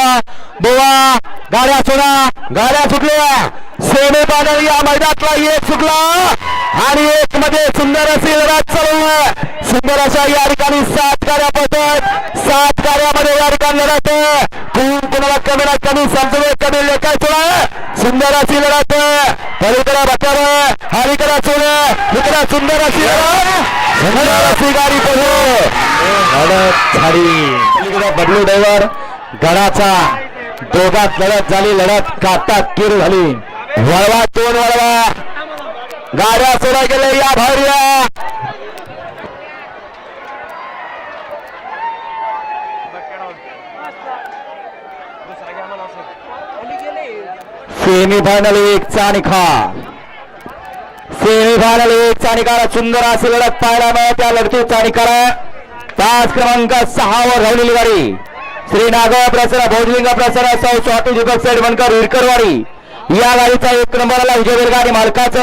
बुवा बुवा गाड्या सोडा गाड्या फुटल्या. सोने फायनल या मैदानातला एक सुटला आणि एक मध्ये सुंदर अशी लढत चालू सुंदर अशा या ठिकाणी सात गाड्या पडतात सात गाड्यामध्ये या ठिकाणी लढत कोण कोणाला कमी ना कमी समजवे कमी लेखाय सोडा. सुंदर अशी लढत आहे. पलीकडे बचाव हरीकडे सोड. इकडे सुंदर अशी लढत. सुंदर अशी गाडी पडली लढत झाली. पलीकडे बदलू ड्रायव्हर. गडाचा दोघात लढत झाली लढत कातात किर झाली. वळवा दोन वळवा. गाड्या सोडा गेले या सेमी सेमीफायनल एक चा निकाल. सेमीफायनल एक चा निकाल. सुंदर अशी लढत पाहायला मिळत त्या लढतीचा निकाल. पाच क्रमांक सहावर राहिलेली गाडी. श्री नागव प्रसरा भोजलिंग प्रसरा सौ स्वाती दीपक सेठ बनकर हिरकरवाडी. या गाडीचा एक नंबरला विजय गाडी मालकाचं.